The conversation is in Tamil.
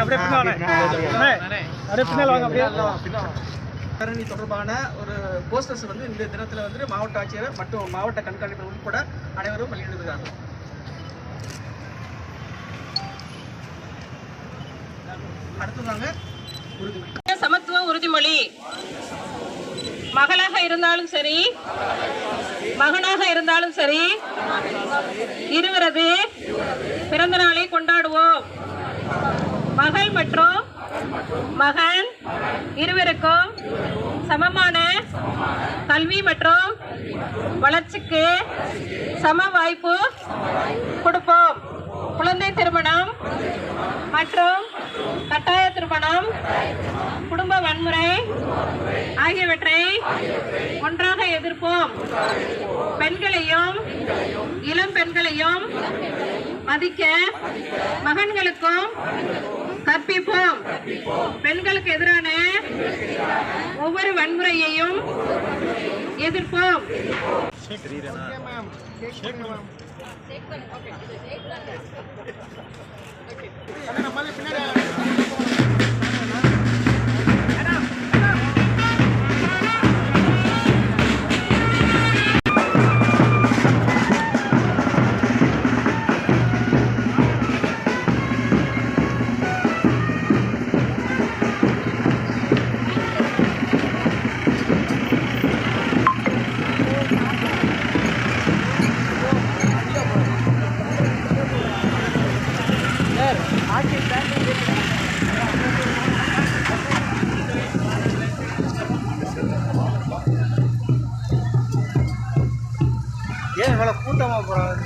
அப்படியே பின்னால அப்படியே பின்னால் வாங்க அப்படியே. பேரணி தொடர்பான ஒரு போஸ்டர்ஸ் வந்து இந்த தினத்தில் வந்து மாவட்ட ஆட்சியர் மற்றும் மாவட்ட கண்காணிப்பாளர் உட்பட அனைவரும் வெளியிடுகிறார்கள் அடுத்ததாங்க சமத்துவ உறுதிமொழி. மகளாக இருந்தாலும் சரி மகனாக இருந்தாலும் சரி இருவரது பிறந்த நாளை கொண்டாடுவோம். மகள் மற்றும் மகன் இருவருக்கும் சமமான கல்வி மற்றும் வளர்ச்சிக்கு சம வாய்ப்பு கொடுப்போம். குழந்தை திருமணம் மற்றும் கட்டாய திருமணம் குடும்ப வன்முறை ஆகியவற்றை ஒன்றாக எதிர்ப்போம். பெண்களையும் இளம் பெண்களையும் மதிக்க மகன்களுக்கும் கற்பிப்போம். பெண்களுக்கு எதிரான ஒவ்வொரு வன்முறையையும் எதிர்ப்போம். ஏன் இவ்வளோ கூட்டமாக போகிறாங்க